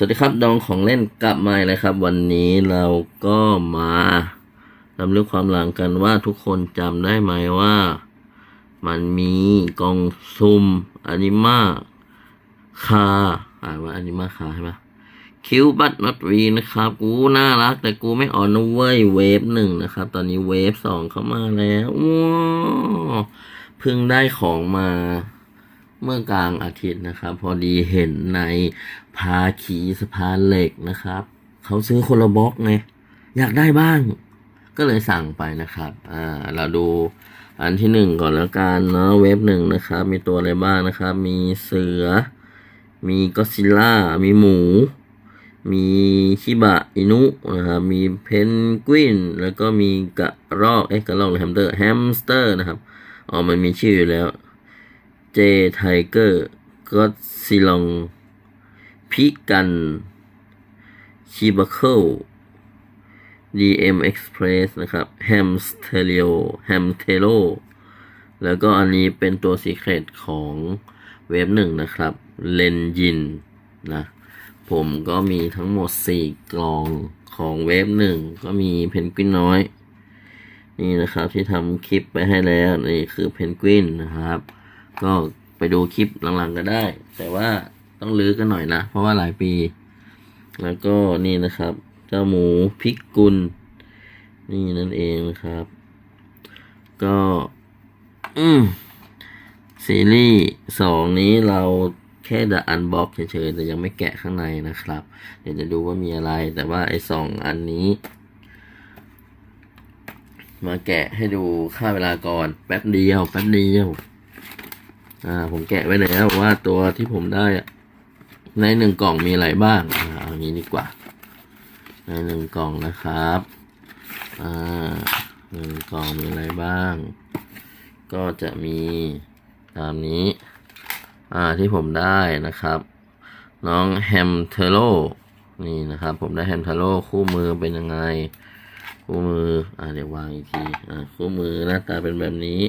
สวัสดีครับดองของเล่นกลับมาอีกแล้วครับ วันนี้เราก็มาลำลึกความหลังกันว่าทุกคนจำได้ไหมว่า มันมีกองซุ่มอนิมาคาอ่านว่าอนิมาคาใช่ไหมคิวบัตนอตวีนะครับ กูน่ารัก แต่กูไม่อ่อนนะเว้ยเวฟหนึ่งนะครับ ตอนนี้เวฟสองเข้ามาแล้วว้าเพิ่งได้ของมา เมื่อกลางอาทิตย์นะครับ พอดีเห็นในพาขีสะพานเหล็กนะครับ เขาซื้อคนละบล็อกไงอยากได้บ้าง ก็เลยสั่งไปนะครับ อ่า เราดูอันที่หนึ่งก่อนแล้วกันเนาะเว็บหนึ่งนะครับ มีตัวอะไรบ้างนะครับ มีเสือ มีก็ซิลล่า มีหมู มีชิบะอินุนะครับ มีเพนกวิน แล้วก็มีกระรอก เอ๊ะกระรอกหรือแฮมสเตอร์ แฮมสเตอร์นะครับ อ๋อ มันมีชื่ออยู่แล้ว เจไทเกอร์ก็ซิลอง พิกันชิบะเคิล DM Express นะครับแฮมสเทเ o แฮมเทโลแล้วก็อันนี้เป็นตัวสีเครตของเว็บหนึ่งนะครับ เลนยินนะ ผมก็มีทั้งหมด 4 กล่องของเว็บหนึ่งก็มีเพนกวินน้อย นี่นะครับที่ทำคลิปไปให้แล้ว นี่คือเพนกวินนะครับ ก็ไปดูคลิปหลังๆก็ได้ แต่ว่าต้องลื้อกันหน่อยนะ เพราะว่าหลายปี แล้วก็นี่นะครับ เจ้าหมูพิกกุล นี่นั่นเองนะครับ ก็ อืมซีรีส์สองนี้เราแค่จะอันบ็อกเฉยๆแต่ยังไม่แกะข้างในนะครับ เดี๋ยวจะดูว่ามีอะไร แต่ว่าไอ้สองอันนี้ มาแกะให้ดูค่าเวลาก่อน แป๊บเดียว แป๊บเดียว อ่าผมแกะไว้แล้วว่าตัวที่ผมได้อะในหนึ่งกล่องมีอะไรบ้างอ่าเอางี้ดีกว่า ในหนึ่งกล่องนะครับอ่าหนึ่งกล่องมีอะไรบ้าง ก็จะมีตามนี้อ่าที่ผมได้นะครับ น้องแฮมเทโลนี่นะครับ ผมได้แฮมเทโลคู่มือเป็นยังไง คู่มืออ่าเดี๋ยววางอีกทีอ่าคู่มือหน้าตาเป็นแบบนี้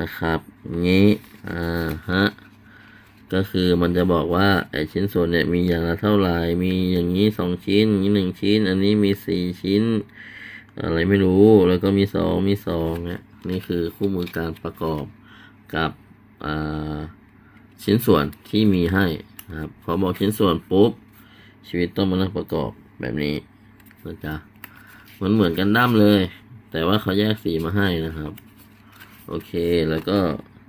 นะครับ งี้อ่าฮะก็คือมันจะบอกว่าไอชิ้นส่วนเนี่ยมีอย่างละเท่าไหร่มีอย่างนี้สองชิ้นนี้หนึ่งชิ้น อันนี้มีสี่ชิ้น อะไรไม่รู้แล้วก็มีสองมีสองเนี่ยนี่คือคู่มือการประกอบกับอ่าชิ้นส่วนที่มีให้นะครับพอบอกชิ้นส่วนปุ๊บชีวิตต้องมานั่งประกอบแบบนี้นะจ๊ะเหมือนเหมือนกันดั้มเลย แต่ว่าเขาแยกสีมาให้นะครับ โอเค แล้วก็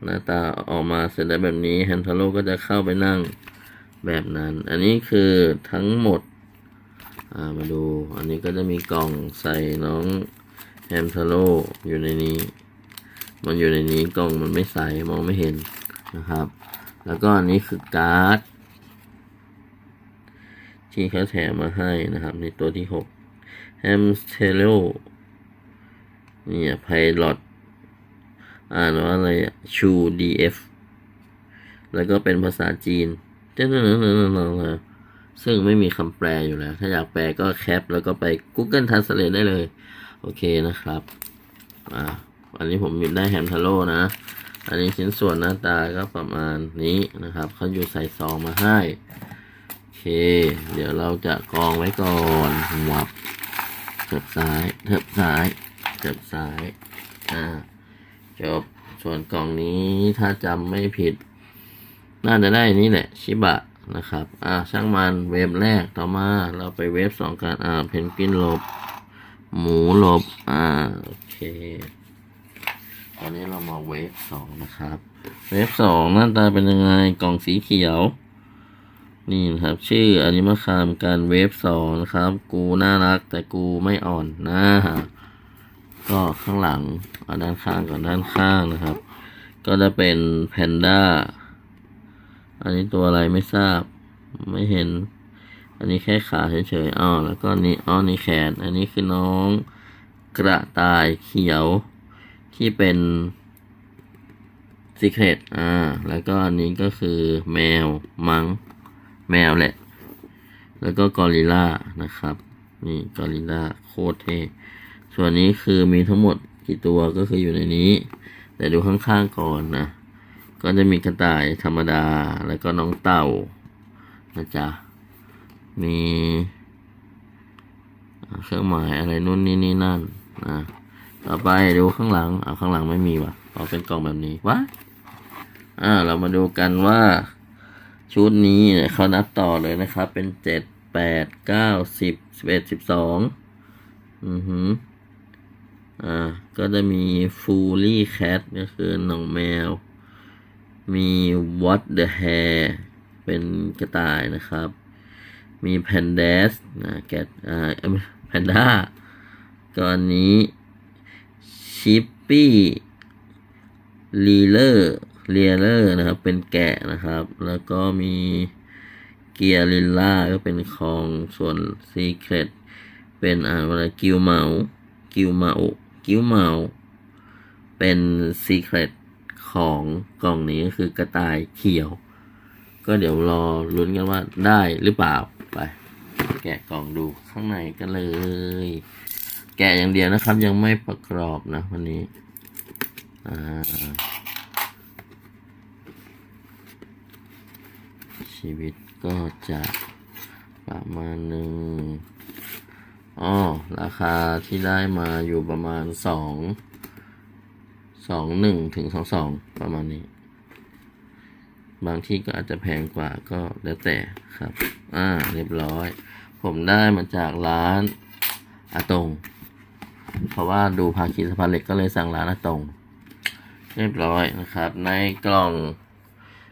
หน้าตาออกมาเสร็จแล้วแบบนี้แฮนทาโร่ก็จะเข้าไปนั่งแบบนั้น อันนี้คือทั้งหมดามาดู อันนี้ก็จะมีกล่องใส่น้องแฮมทาโร่อยู่ในนี้ มันอยู่ในนี้กล่องมันไม่ใสมองไม่เห็นนะครับ แล้วก็อันนี้คือการ์ดที่เขาแถมมาให้นะครับ ในตัวที่หกแฮมเทโลเนี่ยไพลอต อ่านว่าอะไรชูดีเอฟแล้วก็เป็นภาษาจีนเจ้าๆซึ่งไม่มีคำแปลอยู่แล้ว ถ้าอยากแปลก็แคป แล้วก็ไป Google Translate ได้เลย โอเคนะครับ อ่าอันนี้ผมมีได้แฮมทาโร่นะ อันนี้ชิ้นส่วนหน้าตาก็ประมาณนี้นะครับ เขาอยู่ใส่ซองมาให้ โอเค เดี๋ยวเราจะกองไว้ก่อนวับเถิบซ้าย เถิบซ้าย เถิบซ้าย อ่า จบ ส่วนกล่องนี้ถ้าจำไม่ผิด น่าจะได้นี่แหละ ชิบะนะครับ อ่าช่างมันเวฟแรกต่อมาเราไปเวฟสองกันอ่า เพนกินหลบ หมูหลบ อ่า โอเค ตอนนี้เรามาเวฟสองนะครับ เวฟสองหน้าตาเป็นยังไง กล่องสีเขียว นี่นะครับ ชื่ออนิมาคามการเวฟสองนะครับ กูน่ารักแต่กูไม่อ่อนนะ ก็ข้างหลังเอาด้านข้างก่อนด้านข้างนะครับ ก็จะเป็นแพนด้าอันนี้ตัวอะไรไม่ทราบไม่เห็น อันนี้แค่ขาเฉยๆอ๋อแล้วก็นี่อ๋อนี่แขน อันนี้คือน้องกระต่ายเขียวที่เป็นซีเครตอ่า แล้วก็อันนี้ก็คือแมวมังแมวแหละ แล้วก็กอริลลานะครับ นี่กอริลลาโคตรเท่ ส่วนนี้คือมีทั้งหมดกี่ตัวก็คืออยู่ในนี้ แต่ดูข้างๆก่อนนะ ก็จะมีกระต่ายธรรมดาแล้วก็น้องเต่านะจ๊ะ มีเครื่องหมายอะไรนู่นนี่นี่นั่นนะต่อไปดูข้างหลังอ่าข้างหลังไม่มีว่ะเอาเป็นกล่องแบบนี้วะอ่า เรามาดูกันว่า ชุดนี้เขานับต่อเลยนะครับ เป็นเจ็ดแปดเก้าสิบสิบเอ็ดสิบสองอือหือ อ่าก็จะมี Fully Cat ก็คือน้องแมว มี What the Hair เป็นกระต่ายนะครับ มี Pandas นะแกตอ่า Panda ก็อันนี้ Chippy l e l e r l e l e r นะครับ เป็นแกะนะครับ แล้วก็มีเกียริลล่าก็เป็นของส่วน Secret เป็นอ่านว่ากิวเมากิวเมา กิ้วเมาเป็น Secret ของกล่องนี้ก็คือกระต่ายเขียว ก็เดี๋ยวรอลุ้นกันว่าได้หรือเปล่าไป แกะกล่องดูข้างในกันเลย แกะอย่างเดียวนะครับ ยังไม่ประกอบนะวันนี้อ่าชีวิตก็จะประมาณหนึ่ง อ๋อราคาที่ได้มาอยู่ประมาณสองสองหนึ่งถึงสองสองประมาณนี้ บางที่ก็อาจจะแพงกว่าก็แล้วแต่ครับ อ่า เรียบร้อย ผมได้มาจากร้านอาตง เพราะว่าดูภาคีสะพานเหล็กก็เลยสั่งร้านอาตง เรียบร้อยนะครับ ในกล่อง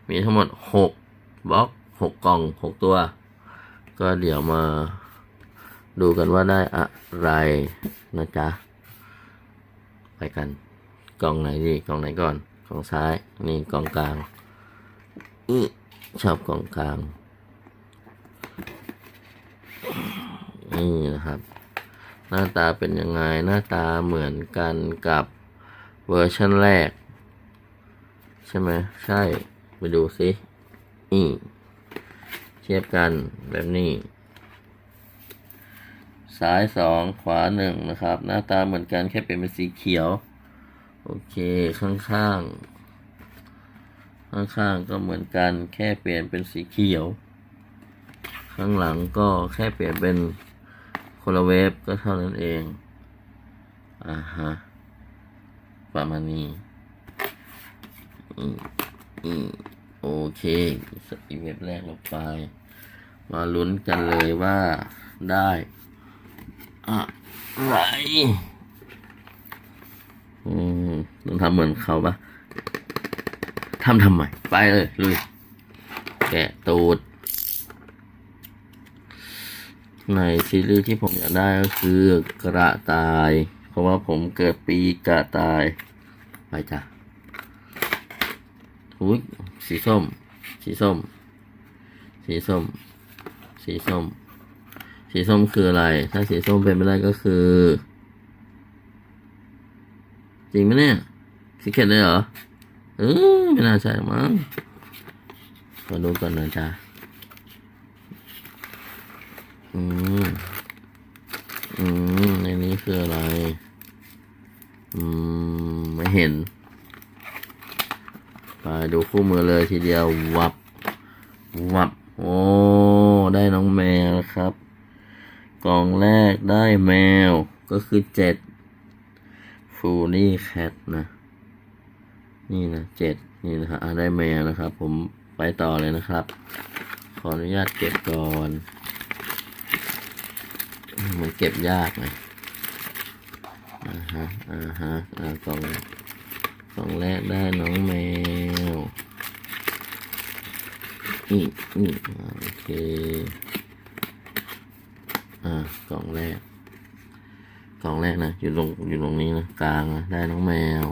มีทั้งหมดหกบล็อกหกกล่องหกตัว ก็เดี๋ยวมา ดูกันว่าได้อะไรนะจ๊ะ ไปกัน กล่องไหนดีกล่องไหนก่อนกล่องซ้าย นี่กล่องกลางอืชอบกล่องกลางนี่นะครับ หน้าตาเป็นยังไงหน้าตาเหมือนกันกับเวอร์ชันแรก ใช่ไหมใช่ ไปดูสินี่เทียบกันแบบนี้ ซ้ายสองขวาหนึ่งนะครับ หน้าตาเหมือนกันแค่เปลี่ยนเป็นสีเขียว โอเคข้างข้างข้างข้างๆก็เหมือนกันแค่เปลี่ยนเป็นสีเขียว ข้างหลังก็แค่เปลี่ยนเป็นคนละเวฟก็เท่านั้นเองอ่าฮะประมาณนี้อืมอืมโอเคอีเว็บแรกลงไป มาลุ้นกันเลยว่าได้ อะไรอืมต้องทำเหมือนเขาปะทำทำไมไปเลยลุยแกะตูด ในซีรีส์ที่ผมอยากได้ก็คือกระต่าย เพราะว่าผมเกิดปีกระต่าย ไปจ้ะอุ้ยสีส้ม สีส้ม สีส้ม สีส้ม สีส้มคืออะไร ถ้าสีส้มเป็นไม่ได้ก็คือ จริงไหมเนี่ยสีเข็ดเลยเหรอเออไม่น่าใช่หรอกมั้งขอดูก่อนหน่อยจ้ะอืม อืม ในนี้คืออะไร อืม ไม่เห็น ไปดูคู่มือเลยทีเดียว วับ วับ โอ้ ได้น้องแมวครับ กล่องแรกได้แมวก็คือเจ็ดฟูนี่แคทนะ นี่นะเจ็ดนี่นะครับได้แมวนะครับ ผมไปต่อเลยนะครับ ขออนุญาตเก็บก่อนมันเก็บยากไงอ่าฮะอ่าฮะอ่ากล่องกล่องแรกได้น้องแมวนี่นี่อ่าโอเค อ่ากล่องแรก กล่องแรกนะอยู่ตรงอยู่ตรงนี้นะกลางนะได้น้องแมว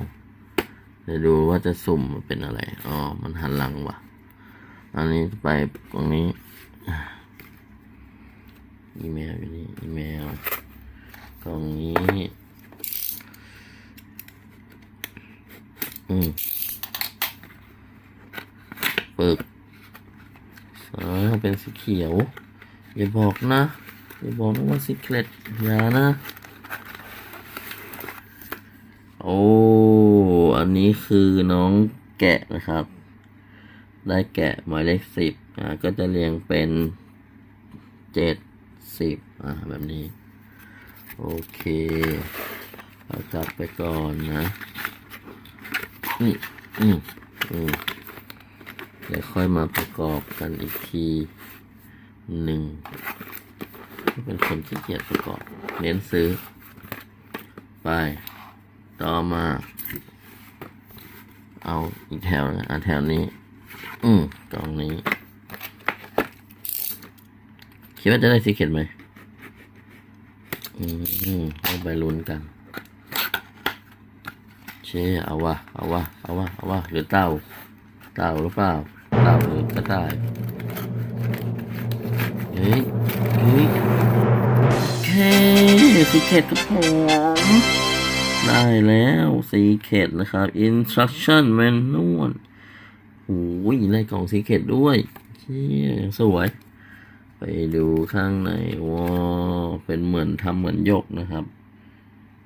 เดี๋ยวดูว่าจะสุ่มเป็นอะไรอ๋อมันหันหลังว่ะ อันนี้ไปตรงนี้อีเมลอยู่นี่อีเมลกล่องนี้ อืมปึกอ่าเป็นสีเขียวอย่าบอกนะ อย่าบอกนะว่าสีเคล็ดอย่านะ โอ้ อันนี้คือน้องแกะนะครับ ได้แกะหมายเลขสิบอ่าก็จะเรียงเป็นเจ็ดสิบอ่าแบบนี้ โอเคเอากลับไปก่อนนะนี่อืมอืมเดี๋ยวค่อยมาประกอบกันอีกทีหนึ่ง เป็นคนขี้เกียจประกอบเน้นซื้อ ไป ต่อมา เอาอีกแถวนะอแถวนี้ อืมกล่องนี้ คิดว่าจะได้ซีเค็ดไหมอืมเอาไปลุ้นกันเช่เอาวะเอาวะเอาวะเอาวะหรือเต่าเต่าหรือเปล่า เต่าหรือกระต่ายเฮ้ยเฮ้ย แค่ซีเค็ดครับผมได้แล้วซีเค็ดนะครับ instruction manual โอ้ยได้กล่องซีเค็ดด้วยเชี่ยสวย ไปดูข้างในว้าเป็นเหมือนทำเหมือนยกนะครับ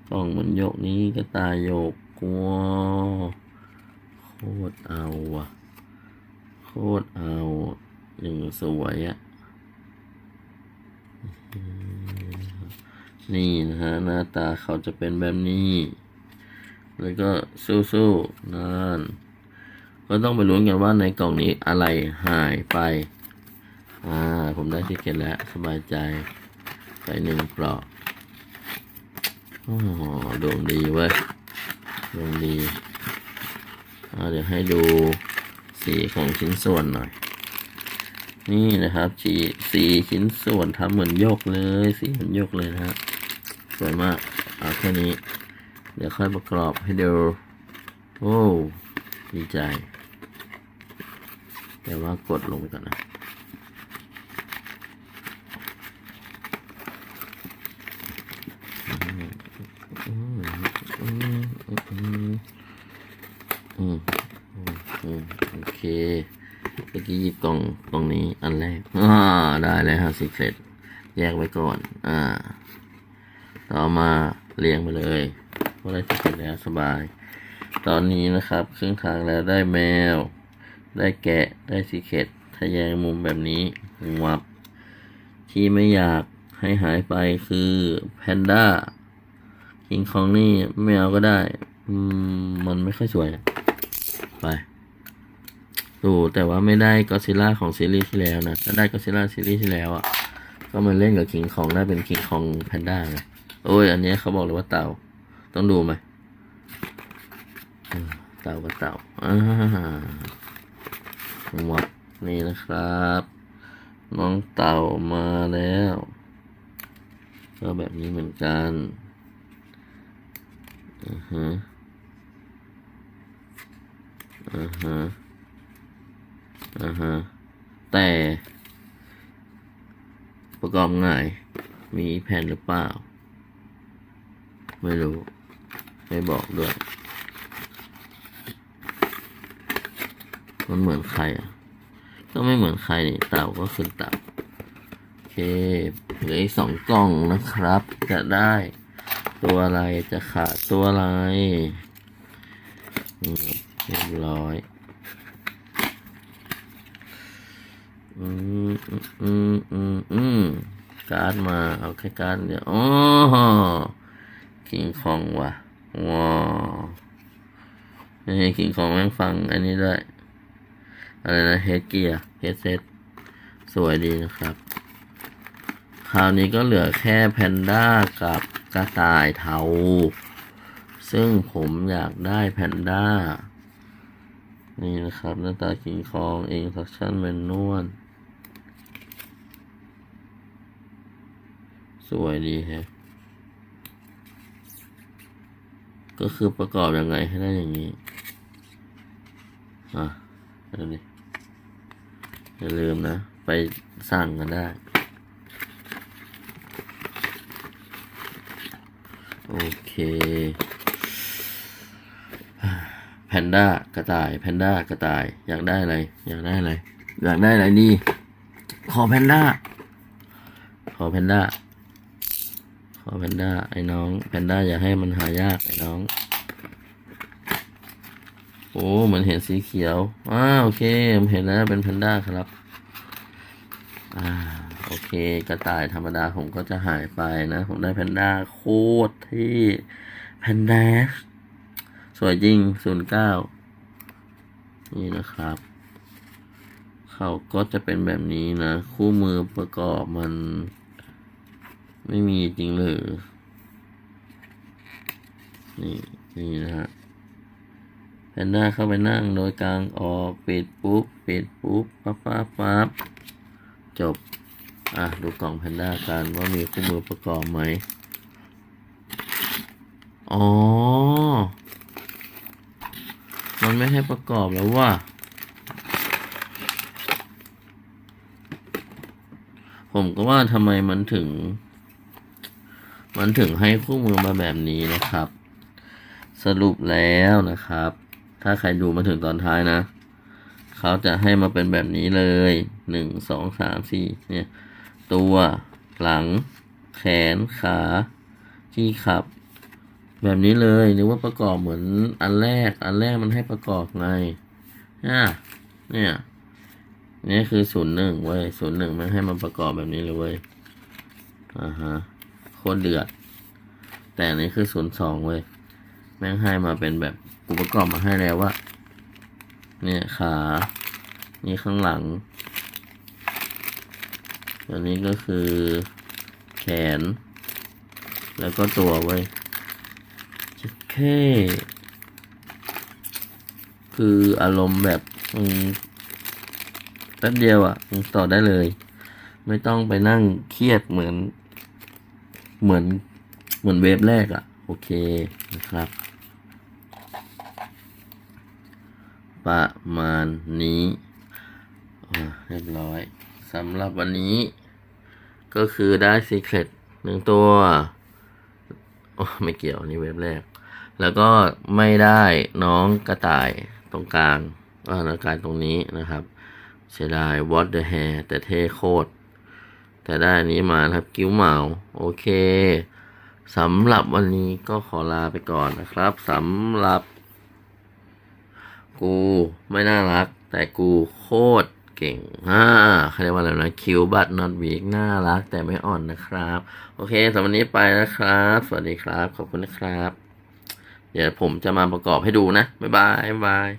กล่องเหมือนยกนี้ก็ตายหยกว้าโคตรเอาวะโคตรเอาอย่างสวยอะ่ะ นี่นะฮะหน้าตาเขาจะเป็นแบบนี้ แล้วก็สู้ๆนั่นก็ต้องไปลุ้นกันว่าในกล่องนี้อะไรหายไป อ่า ผมได้ที่เก็ตแล้วสบายใจไปหนึ่งปลอกโอ้โหดวงดีเว้ยดวงดีเดี๋ยวให้ดูสีของชิ้นส่วนหน่อย นี่นะครับสีสีชิ้นส่วนทำเหมือนโยกเลย สีเหมือนโยกเลยนะฮะ วยมาก เอาแค่นี้ เดี๋ยวค่อยประกรอบให้ดู โอ้ ดีใจ แต่ว่ากดลงไปก่อนนะโอเคเมื่อกี้หยิบกล่องกล่องนี้อันแรกอ่าได้แล้วฮะสิเครตแยกไว้ก่อน อ่า ต่อมาเรียงไปเลยเพราะได้สิเครตแล้วสบาย ตอนนี้นะครับครึ่งทางแล้วได้แมว ได้แกะได้สิเครตทะแยงมุมแบบนี้วับ ที่ไม่อยากให้หายไปคือแพนด้าคิงคองนี่ไม่เอาก็ได้ อืม มันไม่ค่อยสวย ไปดูแต่ว่าไม่ได้ก็ซิล่าของซีรีส์ที่แล้วนะถ้าได้ก็ซิล่าซีรีส์ที่แล้วอะ ก็มาเล่นกับคิงคองได้เป็นคิงคองแพนด้าไง โอ้ย อันนี้เขาบอกเลยว่าเต่า ต้องดูไหมอืมเต่ากับเต่าอ่าหมดนี่นะครับ น้องเต่ามาแล้ว ก็แบบนี้เหมือนกันอือฮะอือฮะอือฮะแต่ประกอบง่าย มีแผ่นหรือเปล่า ไม่รู้ ไม่บอกด้วย มันเหมือนใครอะ ก็ไม่เหมือนใครนี่เต่าก็คือเต่าโอเคเหลืออีกสองกล่องนะครับ จะได้ตัวอะไรจะขาดตัวอะไรเรียบร้อยอืมอืมอืมอืมอืมการ์ดมา เอาแค่การ์ดเดียวอ๋อ คิงคองว่ะว้าวนี่คิงคองแม่งฟังอันนี้ด้วย อะไรนะเฮดเกียร์เฮดเซตสวยดีนะครับ คราวนี้ก็เหลือแค่แพนด้ากับกระต่ายเทา ซึ่งผมอยากได้แพนด้า นี่นะครับหน้าตากิงคองเองสักชั่นแมนนวลสวยดีฮะ ก็คือประกอบยังไงให้ได้อย่างนี้ อะเดี๋ยวนี้อย่าลืมนะ ไปสั่งกันได้ โอเค แพนด้ากระต่าย แพนด้ากระต่าย อยากได้อะไร อยากได้อะไร อยากได้อะไรดีขอแพนด้า ขอแพนด้า ขอแพนด้าไอ้น้องแพนด้าอย่าให้มันหายากไอ้น้อง โอ้เหมือนเห็นสีเขียวอ้าโอเคผมเห็นแล้วเป็นแพนด้าครับอ่าโออเคกระต่ายธรรมดาผมก็จะหายไปนะ ผมได้แพนด้าโคตรที่แพนด้าสวยจริงศูนย์เก้านี่นะครับ เขาก็จะเป็นแบบนี้นะ คู่มือประกอบมัน ไม่มีจริงหรือ นี่นี่นะฮะแพนด้าเข้าไปนั่งโดยกลางออกปิดปุ๊บปิดปุ๊บปั๊บปั๊บปั๊บจบ อะ ดูกล่องแพนด้ากันว่ามีคู่มือประกอบไหม อ๋อ มันไม่ให้ประกอบแล้วว่าผมก็ว่าทำไมมันถึง มันถึงให้คู่มือมาแบบนี้นะครับ สรุปแล้วนะครับ ถ้าใครดูมาถึงตอนท้ายนะ เขาจะให้มาเป็นแบบนี้เลยหนึ่งสองสามสี่เนี่ย ตัวหลัง แขนขาที่ขับ แบบนี้เลยนึกว่าประกอบเหมือนอันแรก อันแรกมันให้ประกอบไงอะเนี่ยนี่คือศูนย์หนึ่งเว้ยศูนย์หนึ่งมันให้มันประกอบแบบนี้เลยเว้ยอ่าฮะ ตรเดือด แต่อันนี้คือศูนย์สองเว้ย แม่งให้มาเป็นแบบกูปกระกอบมาให้แล้วว่า เนี่ยขา นี่ข้างหลัง ตัวนี้ก็คือแขน แล้วก็ตัวเว้ยแค่คืออารมณ์แบบมึงแป๊บเดียวอะ่ะมึงต่อได้เลย ไม่ต้องไปนั่งเครียดเหมือน เหมือนเหมือนเวฟแรกอะ่ะ โอเคนะครับ ประมาณนี้เรียบร้อยสำหรับวันนี้ ก็คือได้ซีเครตหนึ่งตัวโอ้ไม่เกี่ยวนี่เว็บแรก แล้วก็ไม่ได้น้องกระต่ายตรงกลางอ่ากระต่ายตรงนี้นะครับเสียดาย what the hair แต่เท่โคตร แต่ได้อันนี้มานะครับกิ้วเหมาโอเคสำหรับวันนี้ก็ขอลาไปก่อนนะครับสำหรับ กูไม่น่ารัก แต่กูโคตรเก่งอ่าเขาเรียกว่าอะไรนะคิวบัตนอตวีกน่ารัก แต่ไม่อ่อนนะครับ โอเคสำหรับวันนี้ไปนะครับ สวัสดีครับ ขอบคุณนะครับ เดี๋ยวผมจะมาประกอบให้ดูนะ บ๊ายบายบ๊ายบาย